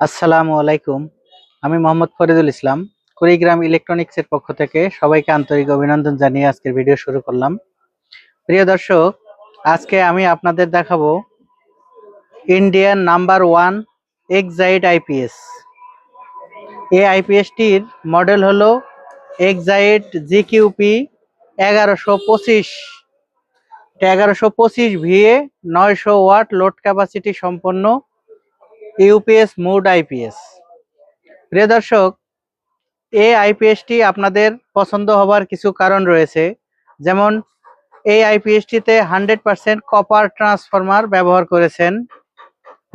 আসসালামু আলাইকুম। আমি মোহাম্মদ ফরিদুল ইসলাম, কুড়িগ্রাম ইলেকট্রনিক্সের পক্ষ থেকে সবাইকে আন্তরিক অভিনন্দন জানিয়ে আজকের ভিডিও শুরু করলাম। প্রিয় দর্শক, আজকে আমি আপনাদের দেখাবো Indian number one Exide IPS. এই আইপিএসটির মডেল হলো এক্সাইড জিকিউপি এগারোশো পঁচিশ। এগারোশো পঁচিশ ভিএ নয়শো ওয়াট লোড ক্যাপাসিটি সম্পন্ন ইউপিএস মুড আইপিএস। প্রিয় দর্শক, এই আইপিএসটি আপনাদের পছন্দ হবার কিছু কারণ রয়েছে। যেমন, এই আইপিএসটিতে হান্ড্রেড পার্সেন্ট কপার ট্রান্সফরমার ব্যবহার করেছেন,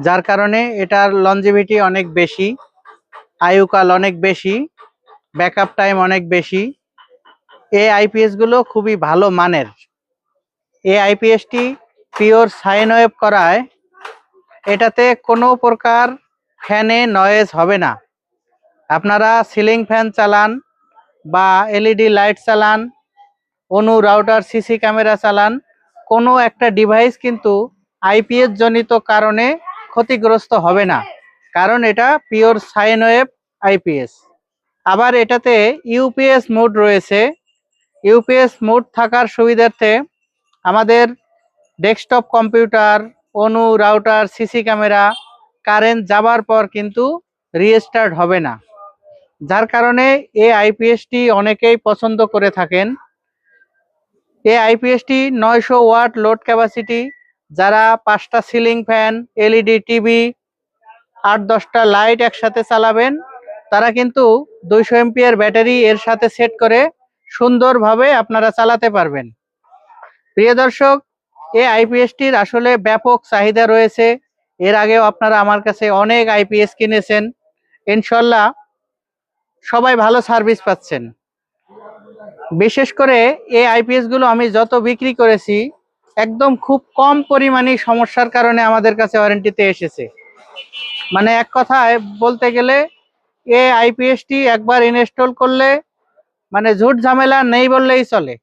যার কারণে এটার লঞ্জিভিটি অনেক বেশি, আয়ুকাল অনেক বেশি ব্যাকআপ টাইম অনেক বেশি। এই আইপিএসগুলো খুবই ভালো মানের। এই আইপিএসটি পিওর সাইন ওয়েভ করায় এটাতে কোনো প্রকার ফ্যানে নয়েজ হবে না। আপনারা সিলিং ফ্যান চালান বা এলইডি লাইট চালান, অনু রাউটার সিসি ক্যামেরা চালান, কোনো একটা ডিভাইস কিন্তু আইপিএস জনিত কারণে ক্ষতিগ্রস্ত হবে না। কারণ এটা পিওর সাইন ওয়েভ আইপিএস আবার এটাতে ইউপিএস মোড রয়েছে। ইউপিএস মোড থাকার সুবিধার্থে আমাদের ডেস্কটপ কম্পিউটার অনু রাউটার, সিসি ক্যামেরা, কারেন্ট যাবার পর কিন্তু রিস্টার্ট হবে না। যার কারণে এই আইপিএসটি অনেকেই পছন্দ করে থাকেন। এই আইপিএসটি নয়শো ওয়াট লোড ক্যাপাসিটি, যারা পাঁচটা সিলিং ফ্যান, এলইডি, টিভি, আট দশটা লাইট একসাথে চালাবেন, তারা কিন্তু দুইশো এমপিয়ার ব্যাটারি এর সাথে সেট করে সুন্দরভাবে আপনারা চালাতে পারবেন। প্রিয় দর্শক এই আইপিএসটির আসলে ব্যাপক চাহিদা রয়েছে। এর আগেও আপনারা আমার কাছে অনেক আইপিএস কিনেছেন। ইনশাল্লাহ সবাই ভালো সার্ভিস পাচ্ছেন। বিশেষ করে এই আইপিএসগুলো আমি যত বিক্রি করেছি, একদম খুব কম পরিমাণে সমস্যার কারণে আমাদের কাছে ওয়ারেন্টিতে এসেছে। মানে এক কথায় বলতে গেলে, এই আইপিএসটি একবার ইনস্টল করলে মানে ঝুট ঝামেলা নেই বললেই চলে।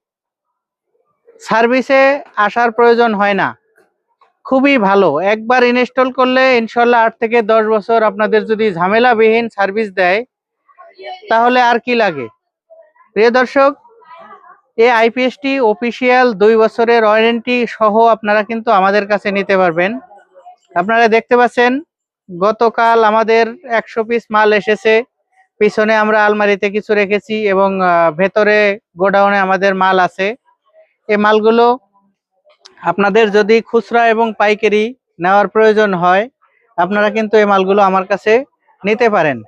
সার্ভিসে আসার প্রয়োজন হয় না। খুবই ভালো। একবার ইনস্টল করলে ইনশাল্লাহ আট থেকে দশ বছর আপনাদের যদি ঝামেলাবিহীন সার্ভিস দেয়, তাহলে আর কি লাগে? প্রিয় দর্শক এই আইপিএসটি অফিসিয়াল দুই বছরের ওয়ারেন্টি সহ আপনারা কিন্তু আমাদের কাছে নিতে পারবেন। আপনারা দেখতে পাচ্ছেন, গতকাল আমাদের একশো পিস মাল এসেছে। পিছনে আমরা আলমারিতে কিছু রেখেছি এবং ভেতরে গোডাউনে আমাদের মাল আছে। এই মালগুলো আপনাদের যদি খুচরা এবং পাইকারি নেওয়ার প্রয়োজন হয়, আপনারা কিন্তু এই মালগুলো আমার কাছে নিতে পারেন।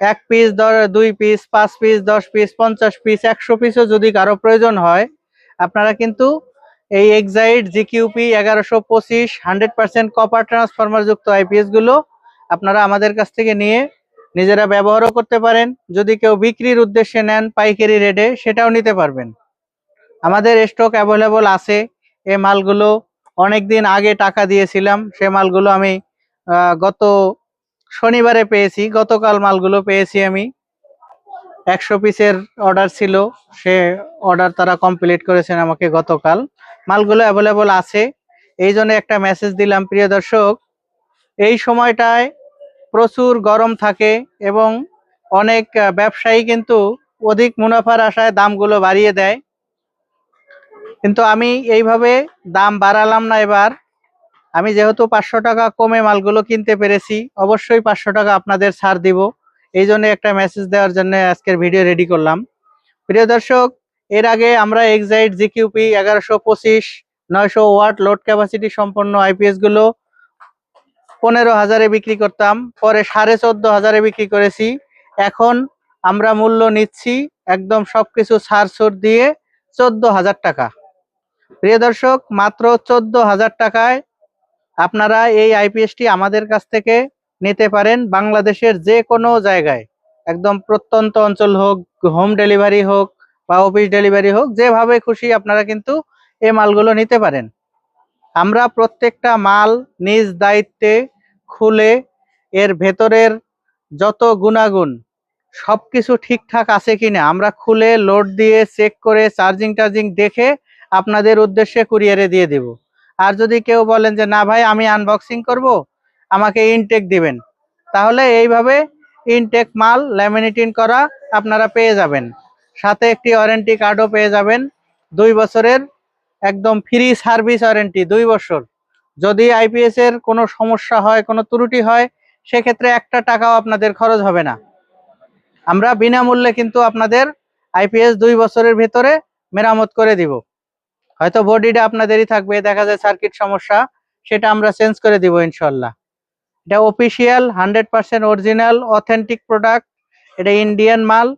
এক পিস ধর দুই পিস পাঁচ পিস দশ পিস পঞ্চাশ পিস একশো পিসও যদি কারও প্রয়োজন হয়, আপনারা কিন্তু এই এক্সাইড জিকিউপি এগারোশো পঁচিশ হান্ড্রেড পার্সেন্ট কপার ট্রান্সফরমার যুক্ত আইপিএসগুলো আপনারা আমাদের কাছ থেকে নিয়ে নিজেরা ব্যবহারও করতে পারেন। যদি কেউ বিক্রির উদ্দেশ্যে নেন পাইকারি রেটে সেটাও নিতে পারবেন। আমাদের স্টক অ্যাভেলেবল আছে। এই মালগুলো অনেক দিন আগে টাকা দিয়েছিলাম। সে মালগুলো আমি গত শনিবারে পেয়েছি। গতকাল মালগুলো পেয়েছি আমি। একশো পিসের অর্ডার ছিল। সে অর্ডার তারা কমপ্লিট করেছেন আমাকে গতকাল। মালগুলো অ্যাভেলেবল আছে। এই জন্য একটা মেসেজ দিলাম, প্রিয় দর্শক। এই সময়টায় প্রচুর গরম থাকে এবং অনেক ব্যবসায়ী কিন্তু অধিক মুনাফার আশায় দামগুলো বাড়িয়ে দেয়। কিন্তু আমি এইভাবে দাম বাড়ালাম না এবার। আমি যেহেতু পাঁচশো টাকা কমে মালগুলো কিনতে পেরেছি, অবশ্যই পাঁচশো টাকা আপনাদের ছাড় দিব। এই জন্য একটা মেসেজ দেওয়ার জন্য আজকের ভিডিও রেডি করলাম। প্রিয় দর্শক, এর আগে আমরা এক্সাইড জিকিউপি এগারোশো পঁচিশ, নয়শো ওয়াট লোড ক্যাপাসিটি সম্পন্ন আইপিএসগুলো পনেরো হাজারে বিক্রি করতাম, পরে সাড়ে চোদ্দ হাজারে বিক্রি করেছি। এখন আমরা মূল্য নিচ্ছি, একদম সবকিছু ছাড় ছুট দিয়ে চোদ্দ হাজার টাকা। প্রিয় দর্শক, মাত্র চোদ্দ হাজার টাকায় আপনারা এই আইপিএসটি আমাদের কাছ থেকে নিতে পারেন বাংলাদেশের যে কোনো জায়গায়। একদম প্রত্যন্ত অঞ্চল হোক, হোম ডেলিভারি হোক বা অফিস ডেলিভারি হোক, যেভাবে খুশি আপনারা কিন্তু এই মালগুলো নিতে পারেন। আমরা প্রত্যেকটা মাল নিজ দায়িত্বে খুলে এর ভেতরের যত গুণাগুণ সবকিছু ঠিকঠাক আছে কিনা? আমরা খুলে লোড দিয়ে চেক করে চার্জিং টার্জিং দেখে আপনাদের উদ্দেশ্যে কুরিয়ারে দিয়ে দেব। আর যদি কেউ বলেন যে, না ভাই, আমি আনবক্সিং করব, আমাকে ইনটেক দিবেন। তাহলে এইভাবে ইনটেক মাল ল্যামিনেটিং করা আপনারা পেয়ে যাবেন। সাথে একটি ওয়ারেন্টি কার্ডও পেয়ে যাবেন। দুই বছরের একদম ফ্রি সার্ভিস ওয়ারেন্টি দুই বছর। যদি আইপিএস এর কোনো সমস্যা হয়, কোনো ত্রুটি হয়, সেক্ষেত্রে একটা টাকাও আপনাদের খরচ হবে না। আমরা বিনামূল্যে কিন্তু আপনাদের আইপিএস দুই বছরের ভেতরে মেরামত করে দিব। হয়তো বডিটা আপনাদেরই থাকবে, দেখা যায় সার্কিট সমস্যা, সেটা আমরা চেঞ্জ করে দিব ইনশাল্লাহ। এটা official hundred percent original authentic product এটা ইন্ডিয়ান মাল।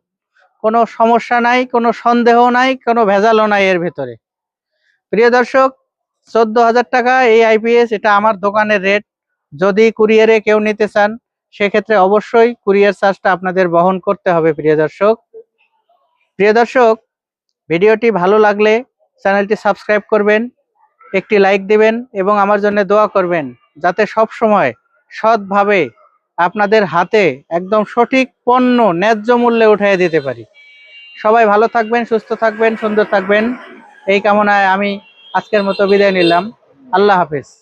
কোনো সমস্যা নাই, কোনো সন্দেহ নাই, কোনো ভেজালও নাই এর ভেতরে। প্রিয় দর্শক, চোদ্দ হাজার টাকা এই আইপিএস এটা আমার দোকানের রেট যদি কুরিয়ারে কেউ নিতে চান সেক্ষেত্রে অবশ্যই কুরিয়ার চার্জটা আপনাদের বহন করতে হবে, প্রিয় দর্শক। প্রিয় দর্শক, ভিডিওটি ভালো লাগলে চ্যানেলটি সাবস্ক্রাইব করবেন, একটি লাইক দিবেন এবং আমার জন্য দোয়া করবেন, যাতে সব সময় সৎভাবে আপনাদের হাতে একদম সঠিক পণ্য ন্যায্য মূল্যে উঠিয়ে দিতে পারি। সবাই ভালো থাকবেন, সুস্থ থাকবেন, সুন্দর থাকবেন। এই কামনায় আমি আজকের মতো বিদায় নিলাম। আল্লাহ হাফেজ।